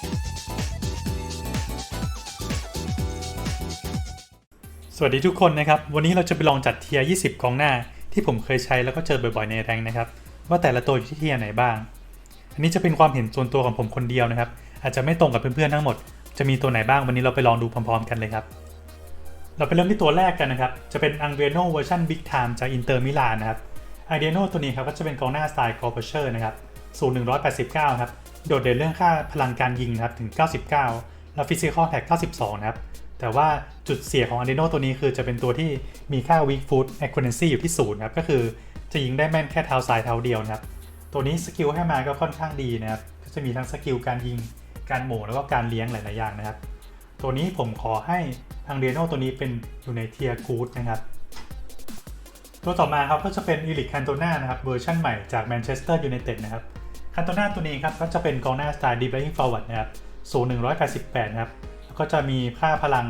สวัสดีทุกคนนะครับ วันนี้เราจะไปลองจัดเทียร์ 20 กองหน้า ที่ผมเคยใช้แล้วก็เจอบ่อยๆในแรงนะครับ ว่าแต่ละตัวอยู่ที่เทียร์ไหนบ้าง อันนี้จะเป็นความเห็นส่วนตัวของผมคนเดียวนะครับ อาจจะไม่ตรงกับเพื่อนๆทั้งหมด จะมีตัวไหนบ้างวันนี้เราไปลองดูพร้อมๆ กันเลยครับ เราไปเริ่มที่ตัวแรกกันนะครับ จะเป็น a n g r e n o เวอร์ชัน Big Time จาก Inter Milan นนะครับ a n g r e n o ตัวนี้ครับก็จะเป็นกองหน้าสไตล์ g o l p e r c h e r นะครับสูง189 ครับ โดดเด่นเรื่องค่าพลังการยิงนะครับถึง 99 แล้ว Physical Attack 92 นะครับ แต่ว่าจุดเสียของ a n g r e n o ตัวนี้คือจะเป็นตัวที่มีค่า Weak Foot Accuracy อยู่ที่0ครับ ก็คือจะยิงได้แม่นแค่เท้าซ้ายเท้าเดียวนะครับ ตัวนี้สกิลให้มาก็ค่อนข้างดีนะครับ ก็จะมีทั้งสกิลการยิง การโหม่แล้วก็การเลี้ยงหลาย ๆ อย่างนะครับ ตัวนี้ผมขอให้ทางเดโนตัวนี้เป็นอยู่ในเทียร์กูดนะครับตัวต่อมาครับก็จะเป็นอีลิคคันโตนานะครับเวอร์ชันใหม่จากแมนเชสเตอร์ยูไนเต็ดนะครับ คันโตนาตัวนี้ครับก็จะเป็นกองหน้าสไตล์ดีเบลลิงฟอร์เวิร์ดนะครับสูง 188นะครับ แล้วก็จะมีค่าพลัง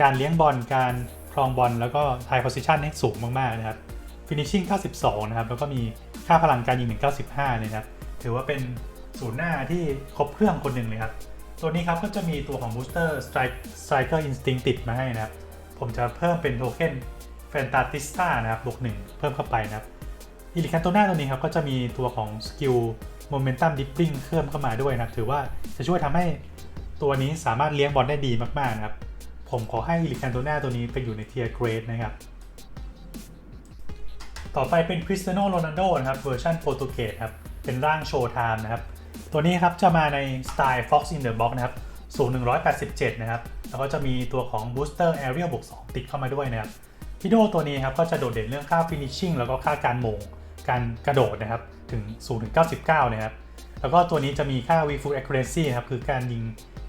การเลี้ยงบอล การครองบอล แล้วก็ไทยโพซิชันให้สูงมาก ๆ นะครับฟินิชชิ่ง92 นะครับ แล้วก็มีค่าพลังการยิงถึง95 เลยนะครับ ถือว่าเป็นศูนย์หน้าที่ครบเครื่องคนหนึ่งเลยครับ ตัวนี้ครับก็จะมีตัวของ Booster Strike Striker Instinct ติดมาให้นะครับ ผมจะเพิ่มเป็นโทเค็น Fantatista นะครับบวกหนึ่งเพิ่มเข้าไปนะครับอิลิคันโตนาตัวนี้ครับก็จะมีตัวของสกิล Momentum Dipping เพิ่มเข้ามาด้วยนะครับถือว่าจะช่วยทำให้ตัวนี้สามารถเลี้ยงบอลได้ดีมากๆนะครับ ผมขอให้อิลิคันโตนาตัวนี้ไปอยู่ในเทียร์เกรดนะครับ ต่อไปเป็นคริสเตียโนโรนัลโดนะครับเวอร์ชันโปรตุเกสครับ เป็นร่างโชว์ไทม์นะครับ ตัวนี้ครับจะมาในสไตล์ Fox in the Box นะครับสูง 187 นะครับ แล้วก็จะมีตัวของ Booster Aerial บวก2ติดเข้ามาด้วยนะครับพิโดตัวนี้ครับก็จะโดดเด่นเรื่องค่า Finishing แล้วก็ค่าการโมง การกระโดดนะครับ ถึงสูงถึง99นะครับแล้วก็ตัวนี้จะมีค่า Weak Foot Accuracy นะครับคือการยิง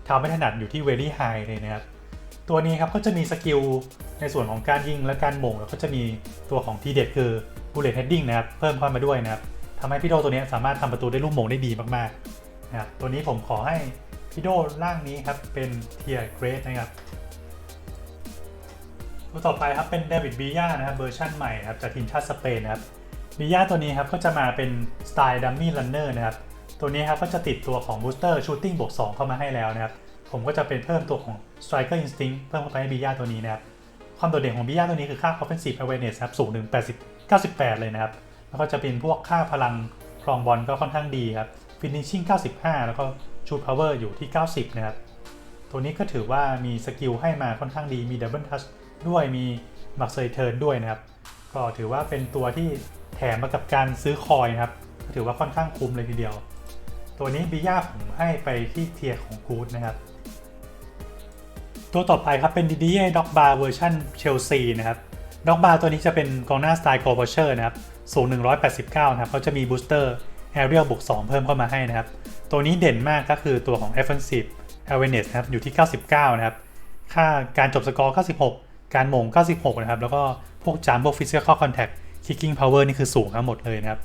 เท้าไม่ถนัดอยู่ที่ Very High เลยนะครับตัวนี้ครับก็จะมีสกิลในส่วนของการยิงและการหม่งแล้วก็จะมีตัวของทีเด็ดคือ Bullet Heading นะครับเพิ่มเข้ามาด้วยนะครับทำให้พี่โดตัวนี้สามารถทำประตูได้ลูกหม่งได้ดีมากๆนะครับตัวนี้ผมขอให้พี่โดร่างนี้ครับเป็นเทียร์เกรดนะครับตัวต่อไปครับเป็นเดวิดบียานะครับเวอร์ชันใหม่ครับจากทีมชาติสเปนนะครับ บีย่าตัวนี้ครับก็จะมาเป็นสไตล์ดัมมี่ลันเนอร์นะครับตัวนี้ครับก็จะติดตัวของบูสเตอร์ชูตติ้งบวก2เข้ามาให้แล้วนะครับผมก็จะเป็นเพิ่มตัวของ Striker Instinct เพิ่มเข้าไปให้บีย่าตัวนี้นะครับความโดดเด่นของบีย่าตัวนี้คือค่า Offensive Awareness ครับสูงถึง80 98 เลยนะครับแล้วก็จะเป็นพวกค่าพลังครองบอลก็ค่อนข้างดีครับ Finishing 95 แล้วก็ Shoot Power อยู่ที่ 90 นะครับตัวนี้ก็ถือว่ามีสกิลให้มาค่อนข้างดีมี Double Touch ด้วยมีมักเซอร์เทิร์นด้วยนะครับ ก็ถือว่าเป็นตัวที่ แถมมากับการซื้อคอยนะครับ ถือว่าค่อนข้างคุ้มเลยทีเดียว ตัวนี้บีย่าผมให้ไปที่เทียร์ของกูดนะครับ ตัวต่อไปครับเป็นดิดิเย่ด็อกบาร์เวอร์ชันเชลซีนะครับด็อกบาร์ตัวนี้จะเป็นกองหน้าสไตล์โกลบอเชอร์นะครับสูง 189 นะครับเขาจะมีบูสเตอร์แอเรียลบวก2เพิ่มเข้ามาให้นะครับ ตัวนี้เด่นมากก็คือตัวของ Offensive Awareness นะครับอยู่ที่ 99 นะครับ ค่าการจบสกอร์ 96 การโมง96 นะครับ แล้วก็พวกจามพวก Physical Contact Kicking Power นี่คือสูงทั้งหมดเลยนะครับ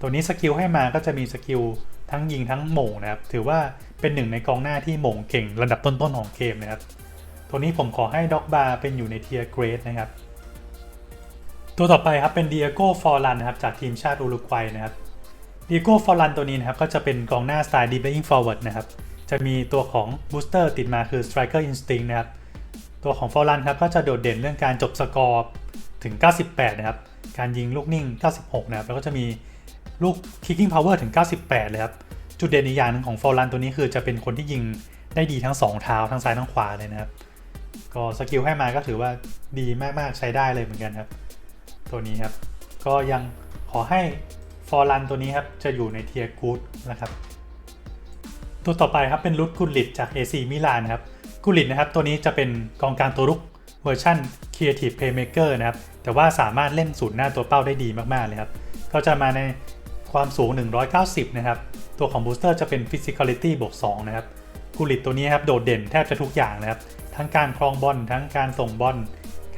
ตัวนี้สกิลให้มาก็จะมีสกิลทั้งยิงทั้งโหม่งนะครับ ถือว่าเป็นหนึ่งในกองหน้าที่โหม่งเก่งระดับต้นๆของเกมนะครับ ตัวนี้ผมขอให้ด็อกบาร์เป็นอยู่ในเทียร์เกรดนะครับ ตัวต่อไปครับเป็นเดียโก้ฟอร์ลันนะครับจากทีมชาติอุรุกวัยนะครับเดียโก้ฟอร์ลันตัวนี้นะครับก็จะเป็นกองหน้าสไตล์ดีเบล i ิงฟอร์เวิร์ดนะครับ จะมีตัวของบูสเตอร์ติดมาคือ Striker Instinct นะครับ ตัวของฟอร์ลันครับก็จะโดดเด่นเรื่องการจบสกอร์ถึง 98 นะครับ การยิงลูกนิ่ง 96 นะครับ แล้วก็จะมีลูก kicking power ถึง 98 เลยครับ จุดเด่นอีกอย่างหนึงของฟอร์ลันตัวนี้คือจะเป็นคนที่ยิงได้ดีทั้ง 2 เท้าทั้งซ้ายทั้งขวาเลยนะครับ ก็สกิลให้มาก็ถือว่าดีมากๆใช้ได้เลยเหมือนกันครับ ตัวนี้ครับ ก็ยังขอให้ฟอร์ลันตัวนี้ครับจะอยู่ในเทียร์กูดนะครับ ตัวต่อไปครับเป็นรุดกุลิตจาก AC มิลานครับกุลิตนะครับตัวนี้จะเป็นกองกลางตัวรุกเวอร์ชัน Creative Playmaker นะครับ แต่ว่าสามารถเล่นศูนย์หน้าตัวเป้าได้ดีมากๆเลยครับ ก็จะมาในความสูง 190 นะครับ ตัวของ Booster จะเป็น Physicality บวก 2 นะครับกุลิตตัวนี้ครับโดดเด่นแทบจะทุกอย่างนะครับ ทั้งการครองบอลทั้งการส่งบอล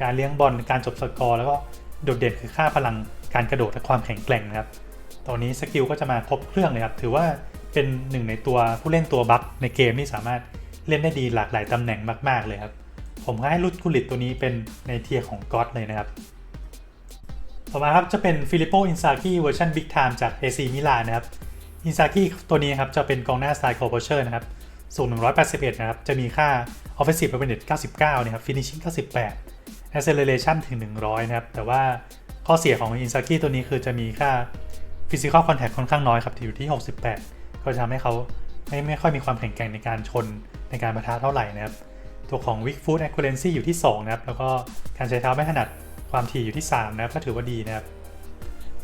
การเลี้ยงบอลการจบสกอร์แล้วก็โดดเด่นคือค่าพลังการกระโดดและความแข็งแกร่งนะครับตอนนี้สกิลก็จะมาครบเครื่องเลยครับ ถือว่าเป็นหนึ่งในตัวผู้เล่นตัวบัฟในเกมที่สามารถเล่นได้ดีหลากหลายตำแหน่งมาก ๆ เลยครับ ผมให้รุดกุลิตตัวนี้เป็นในเทียร์ของก็อดเลยนะครับ ต่อมาครับจะเป็นฟิลิปโปอินซากิเวอร์ชันบิ๊กไทม์จาก AC มิลานนะครับอินซากิตัวนี้ครับจะเป็นกองหน้าสไตล์โคโพเชอร์นะครับสูง 181 นะครับ จะมีค่า offensive awareness 99 นะครับ finishing 98 acceleration ถึง 100 นะครับ แต่ว่าข้อเสียของ Inzaghi ตัวนี้คือจะมีค่า physical contact ค่อนข้างน้อยครับอยู่ที่ 68 ก็จะทำให้เขาไม่ไม่ค่อยมีความแข็งแกร่งในการชนในการประทะเท่าไหร่นะครับ ตัวของ weak foot accuracy อยู่ที่ 2 นะครับ แล้วก็การใช้เท้าไม่ถนัด ความถี่อยู่ที่ 3 นะครับก็ถือว่าดีนะครับ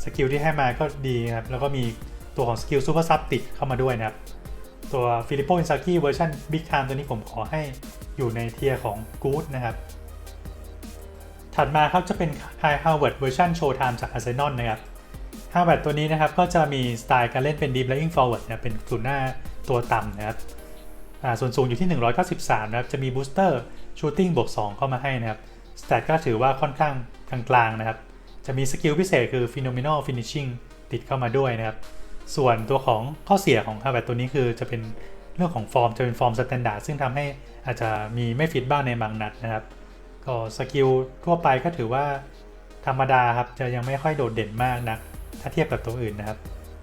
สกิลที่ให้มาก็ดีนะครับ แล้วก็มีตัวของสกิลซูเปอร์ซับติดเข้ามาด้วยนะครับ ตัวฟิลิปโปอินซากิเวอร์ชันบิ๊กไทม์ตัวนี้ผมขอให้อยู่ในเทียร์ของกู๊ดนะครับ ถัดมาครับจะเป็นไฮฮาวเวิร์ดเวอร์ชันโชว์ไทม์จากอาร์เซนอลนะครับฮาวเวิร์ดตัวนี้นะครับก็จะมีสไตล์การเล่นเป็น deep lying forward นะเป็นศูนย์หน้าตัวต่ำนะครับอ่าส่วนสูงอยู่ที่ 193 นะครับ จะมีบูสเตอร์ชูตติ้งบวก 2 เข้ามาให้นะครับ สแตทก็ถือว่าค่อนข้าง กลางๆนะครับ จะมีสกิลพิเศษคือ phenomenal finishing ติดเข้ามาด้วยนะครับ ส่วนตัวของข้อเสียของฮาวเวิร์ดตัวนี้คือจะเป็นเรื่องของฟอร์มจะเป็นฟอร์มสแตนดาร์ดซึ่งทำให้อาจจะมีไม่ฟิตบ้างในบางนัดนะครับ ก็สกิลทั่วไปก็ถือว่าธรรมดาครับ จะยังไม่ค่อยโดดเด่นมากนะถ้าเทียบกับตัวอื่นนะครับ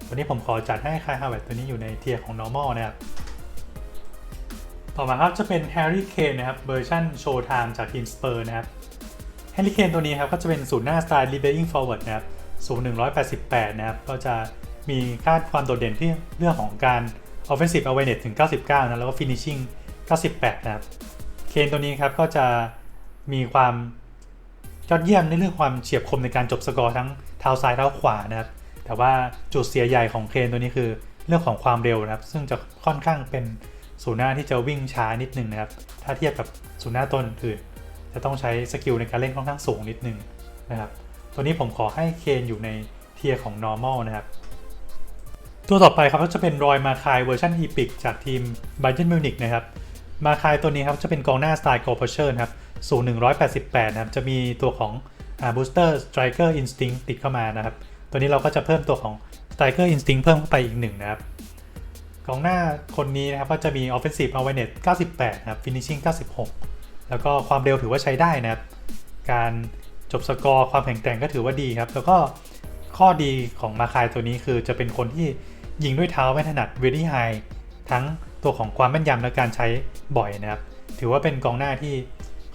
วันนี้ผมขอจัดให้คายฮาวเวิร์ดตัวนี้อยู่ในเทียร์ของ normal นะครับต่อมาครับจะเป็น Harry Kane นะครับเวอร์ชันโชว์ไทม์จากทีมสเปอร์นะครับ Harry Kane ตัวนี้ครับก็จะเป็นศูนย์หน้าสไตล์ libering forward นะครับสูง 188 นะครับ ก็จะมีค่าความโดดเด่นที่เรื่องของการ offensive awareness ถึง 99 นะ แล้วก็ finishing 98 นะครับ เคนตัวนี้ครับก็จะมีความยอดเยี่ยมในเรื่องความเฉียบคมในการจบสกอร์ทั้งเท้าซ้ายเท้าขวานะครับ แต่ว่าจุดเสียใหญ่ของเคนตัวนี้คือเรื่องของความเร็วนะครับ ซึ่งจะค่อนข้างเป็นศูนย์หน้าที่จะวิ่งช้านิดนึงนะครับ ถ้าเทียบกับศูนย์หน้าตัวอื่น จะต้องใช้สกิลในการเล่นค่อนข้างสูงนิดนึงนะครับตัวนี้ผมขอให้เคนอยู่ในเทียร์ของ normal นะครับ ตัวต่อไปครับก็จะเป็นรอยมาคายเวอร์ชันอีพิกจากทีม Bayern Munich นะครับมาคายตัวนี้ครับจะเป็นกองหน้าสไตล์โกลเพอร์เชอร์ครับสูง 188 นะครับ จะมีตัวของบูสเตอร์สไตรเกอร์อินสติ้งติดเข้ามานะครับ ตัวนี้เราก็จะเพิ่มตัวของสไตรเกอร์อินสติ้งเพิ่มเข้าไปอีกหนึ่งนะครับกองหน้าคนนี้นะครับก็จะมี Offensive Awareness 98 นะครับ Finishing 96 แล้วก็ความเร็วถือว่าใช้ได้นะครับ การจบสกอร์ความแข็งแกร่งก็ถือว่าดีครับ แล้วก็ข้อดีของมาคายตัวนี้คือจะเป็นคนที่ยิงด้วยเท้าไม่ถนัด very high ทั้งตัวของความแม่นยำและการใช้บ่อยนะครับ ถือว่าเป็นกองหน้าที่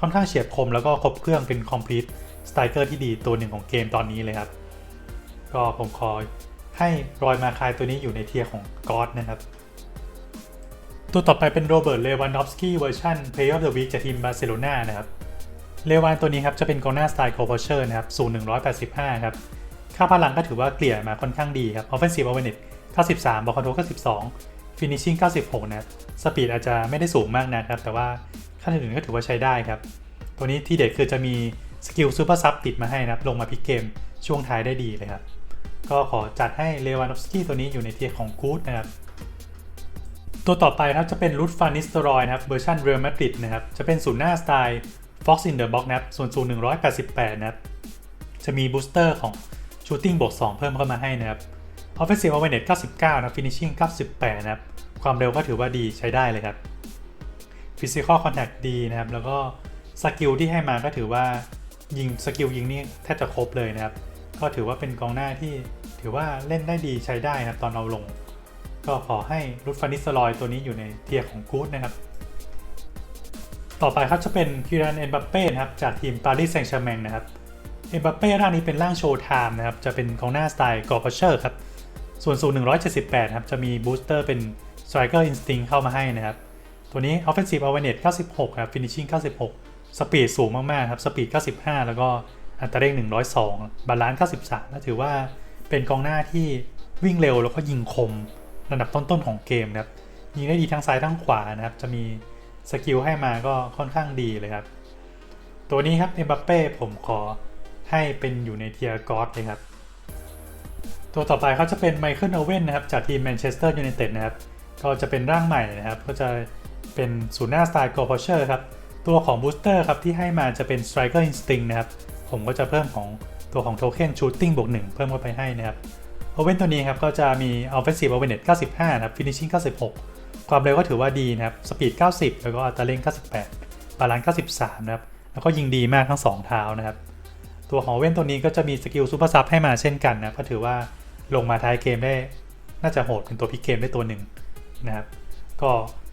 ค่อนข้างเฉียบคม แล้วก็ครบเครื่องเป็น complete striker ที่ดีตัวหนึ่งของเกมตอนนี้เลยครับ ก็ผมขอให้รอยมาคายตัวนี้อยู่ในเทียร์ของกอ d นะครับ ตัวต่อไปเป็นโรเบิร์ต เลวานดอฟสกี้เวอร์ชัน Play of the Week จากทีมบาร์เซโลนานะครับ เลวานตัวนี้ครับจะเป็นกองหน้าสไตล์โคเ r อเชอร์นะครับ สูง 185 ครับ ค่าพลังก็ถือว่าเกลี่ยมาค่อนข้างดีครับ Offensive Awareness 93 บอลคอนโทรล92 Finishing 96 นะครับ สปีดอาจจะไม่ได้สูงมากนะครับ แต่ว่าขั้นอื่นๆก็ถือว่าใช้ได้ครับ ตัวนี้ที่เด็ดคือจะมีสกิลซูเปอร์ซับติดมาให้นะครับ ลงมาพิกเกมช่วงท้ายได้ดีเลยครับ ก็ขอจัดให้เลวานอฟสกี้ตัวนี้อยู่ในเทียร์ของกู๊ดนะครับ ตัวต่อไปครับจะเป็นรูทฟานิสตรอยนะครับเวอร์ชันเรอัลมาดริดนะครับจะเป็นศูนย์หน้าสไตล์ Fox in the Box นะครับส่วนสูง 188 นะครับ จะมีบูสเตอร์ของ Shooting บวก2เพิ่มเข้ามาให้นะครับ Offensive Awareness 99 นะ Finishing 98 นะครับ ความเร็วก็ถือว่าดีใช้ได้เลยครับ Physical Contact ดีนะครับ แล้วก็สกิลที่ให้มาก็ถือว่ายิงสกิลยิงนี่แทบจะครบเลยนะครับ ก็ถือว่าเป็นกองหน้าที่ถือว่าเล่นได้ดีใช้ได้นะครับตอนเอาลง ก็ขอให้รุดฟานิสลอยตัวนี้อยู่ในเทียร์ของกู๊ดนะครับ ต่อไปครับจะเป็นคิรันเอ็นบัปเป้นะครับจากทีมปารีสแซงต์แชร์แมงนะครับเอ็มบัปเป้ร่างนี้เป็นร่างโชว์ไทม์นะครับจะเป็นกองหน้าสไตล์กอร์พเชอร์ครับส่วนสูง178ครับจะมีบูสเตอร์เป็น Striker Instinct เข้ามาให้นะครับ ตัวนี้ Offensive Awareness 96ครับ Finishing 96 สปีดสูงมากๆครับสปีด95 แล้วก็อัตราเร่ง102 บาลานซ์93ก็ถือว่าเป็นกองหน้าที่วิ่งเร็วแล้วก็ยิงคม ระดับต้นๆของเกมนะครับยิงได้ดีทั้งซ้ายทั้งขวานะครับ จะมีสกิลให้มาก็ค่อนข้างดีเลยครับ ตัวนี้ครับเอ็มบัปเป้ผมขอให้เป็นอยู่ในเทียร์กอสเลยครับ ตัวต่อไปเขาจะเป็นไมเคิลโอเว่นนะครับ จากทีมแมนเชสเตอร์ยูไนเต็ดนะครับ ก็จะเป็นร่างใหม่นะครับ ก็จะเป็นศูนย์หน้าสไตล์โกลพอเชอร์ครับ ตัวของบูสเตอร์ครับที่ให้มาจะเป็น Striker Instinct นะครับ ผมก็จะเพิ่มของตัวของโทเค็นชูตติ้งบวก1เพิ่มเข้าไปให้นะครับ โอเว่นตัวนี้ครับก็จะมี Offensive Awareness 95 นะครับ Finishing 96 ความเร็วก็ถือว่าดีนะครับสปีด90 แล้วก็อัตราเร่ง 98 บาลานซ์93 นะครับ แล้วก็ยิงดีมากทั้ง 2 เท้านะครับ ตัวของเว่นตัวนี้ก็จะมีสกิลซูเปอร์ซับให้มาเช่นกันนะก็ถือว่าลงมาท้ายเกมได้น่าจะโหดเป็นตัวพิกเกมได้ตัวหนึ่งนะครับ ก็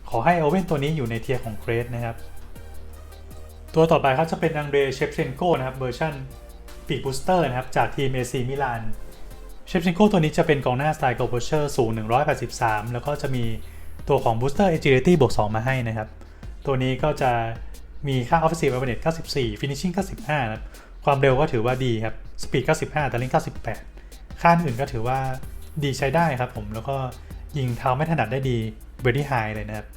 ขขอให้โอเว่นตัวนี้อยู่ในเทียร์ของเกรดนะครับ ตัวต่อไปครับจะเป็นอังเดรเชฟเชนโกนะครับเวอร์ชันปีกบูสเตอร์นะครับจากทีมเอซีมิลาน เชฟเชนโกตัวนี้จะเป็นกองหน้าสไตล์โกลโพเชอร์สูง 183 แล้วก็จะมีตัวของ Booster Agility บวก 2 มาให้นะครับ ตัวนี้ก็จะมีค่า Offensive Awareness 94 Finishing 95นะครับความเร็วก็ถือว่าดีครับ Speed 95แต่เล่น98 ค่าอื่นก็ถือว่าดีใช้ได้ครับผม แล้วก็ยิงเท้าไม่ถนัดได้ดี Very High เลยนะครับ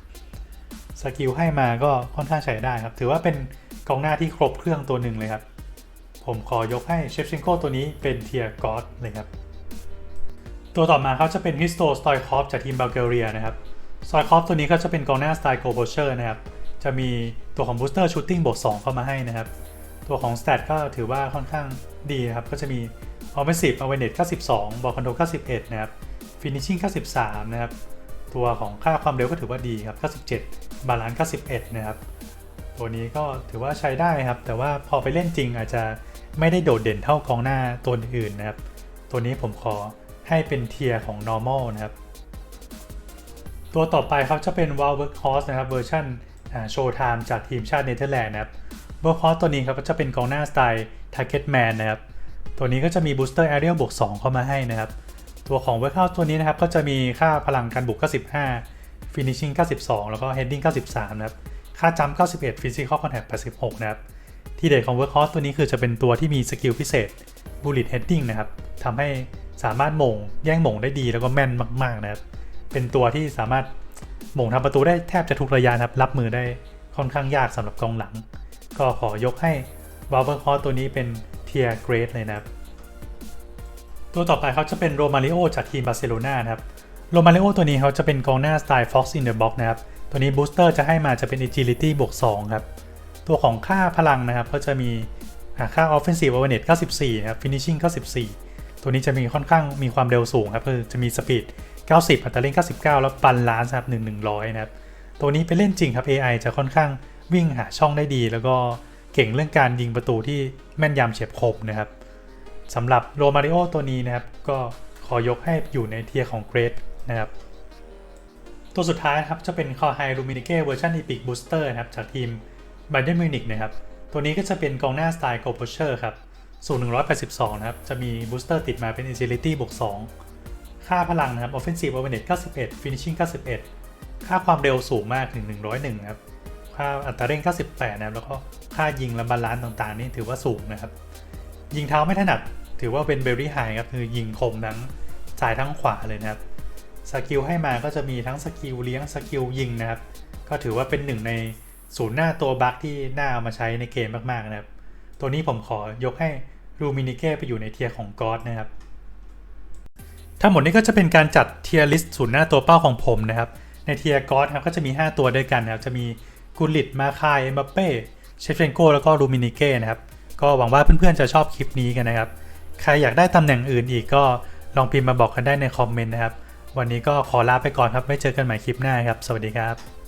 สกิลให้มาก็ค่อนข้างใช้ได้ครับ ถือว่าเป็นกองหน้าที่ครบเครื่องตัวหนึ่งเลยครับ ผมขอยกให้เชฟชิงโกตัวนี้เป็นเทียร์กอดเลยครับ ตัวต่อมาเขาจะเป็นฮิสโตสตอยคอฟจากทีมบัลแกเรียนะครับสตอยคอฟตัวนี้ก็จะเป็นกองหน้าสไตล์โกโบเชอร์นะครับ จะมีตัวของบูสเตอร์ชูตติ้งบวก2เข้ามาให้นะครับ ตัวของสเตตก็ถือว่าค่อนข้างดีนะครับ ก็จะมี Offensive Awareness 92 Ball Control 91 นะครับ Finishing 93 นะครับ ตัวของค่าความเร็วก็ถือว่าดีครับ97 บาลานซ์91 นะครับ ตัวนี้ก็ถือว่าใช้ได้ครับ แต่ว่าพอไปเล่นจริงอาจจะไม่ได้โดดเด่นเท่ากองหน้าตัวอื่นนะครับ ตัวนี้ผมขอ ให้เป็นเทียร์ของ normal นะครับ ตัวต่อไปครับจะเป็น w o w Workhorse นะครับเวอร์ชันโชว์ไทม์จากทีมชาติเนเธอร์แลนด์นะครับ Workhorse ตัวนี้ครับก็จะเป็นกองหน้าสไตล์ Target Man นะครับ ตัวนี้ก็จะมี Booster Aerial บวก 2 เข้ามาให้นะครับ ตัวของ Workout ตัวนี้นะครับก็จะมีค่าพลังการบุก 95 Finishing 92 แล้วก็ Heading 93 นะครับ ค่าจำ91 Physical Contact 86 นะครับ ที่เด็ดของ Workhorse ตัวนี้คือจะเป็นตัวที่มีสกิลพิเศษ Bullet Heading นะครับทำให้ สามารถมงแย่งมงได้ดีแล้วก็แม่นมากๆนะครับ เป็นตัวที่สามารถมงทำประตูได้แทบจะทุกระยะครับ รับมือได้ค่อนข้างยากสำหรับกองหลัง ก็ขอยกให้ w o w Workhorse ตัวนี้เป็นเทียร์เกรดเลยนะครับ ตัวต่อไปเขาจะเป็นโรมาริโอจากทีมบาร์เซโลนานะครับ โรมาริโอตัวนี้เขาจะเป็นกองหน้าสไตล์ Fox in the Box นะครับ ตัวนี้บูสเตอร์จะให้มาจะเป็น Agility บวก2ครับ ตัวของค่าพลังนะครับก็จะมีค่า Offensive Awareness 94 นะครับ Finishing 94 ตัวนี้จะมีค่อนข้างมีความเร็วสูงครับคือจะมี Speed 90 อัตราเร่ง 99 แล้วบันล้านครับ1 100 นะครับ ตัวนี้ไปเล่นจริงครับ AI จะค่อนข้างวิ่งหาช่องได้ดี แล้วก็เก่งเรื่องการยิงประตูที่แม่นยำเฉียบคมนะครับสำหรับโรมาริโอตัวนี้นะครับ ก็ขอยกให้อยู่ในเทียร์ของเกรดนะครับ ตัวสุดท้ายครับจะเป็นคอไฮลูมินิเก้เวอร์ชันอีพิกบูสเตอร์นะครับจากทีมไบเดนมิวนิกนะครับ ตัวนี้ก็จะเป็นกองหน้าสไตล์โกลโพเชอร์ครับ สูง182 นะครับ จะมีบูสเตอร์ติดมาเป็น Agility บวก 2 ค่าพลังนะครับ Offensive Awareness 91 Finishing 91 ค่าความเร็วสูงมากถึง 101 นะครับ ค่าอัตราเร่ง 98 นะครับ แล้วก็ค่ายิงและบาลานซ์ต่างๆ นี่ถือว่าสูงนะครับ ยิงเท้าไม่ถนัด ถือว่าเป็นเบลลี่ไฮครับ คือยิงคมทั้งซ้ายทั้งขวาเลยนะครับ สกิลให้มาก็จะมีทั้งสกิลเลี้ยง สกิลยิงนะครับ ก็ถือว่าเป็นหนึ่งในศูนย์หน้าตัวบัคที่น่าเอามาใช้ในเกมมากๆนะครับ ตัวนี้ผมขอยกให้ รูมินิเก้ไปอยู่ในเทียร์ของกอดนะครับ ทั้งหมดนี้ก็จะเป็นการจัดเทียร์ลิสต์ศูนย์หน้าตัวเป้าของผมนะครับ ในเทียร์กอดครับก็จะมี 5 ตัวด้วยกันนะครับ จะมีกุลิตมาคายเอ็มบัปเป้เชฟเชนโกแล้วก็รูมินิเก้นะครับ ก็หวังว่าเพื่อนๆจะชอบคลิปนี้กันนะครับ ใครอยากได้ตำแหน่งอื่นอีกก็ลองพิมพ์มาบอกกันได้ในคอมเมนต์นะครับ วันนี้ก็ขอลาไปก่อนครับ ไว้เจอกันใหม่คลิปหน้าครับ สวัสดีครับ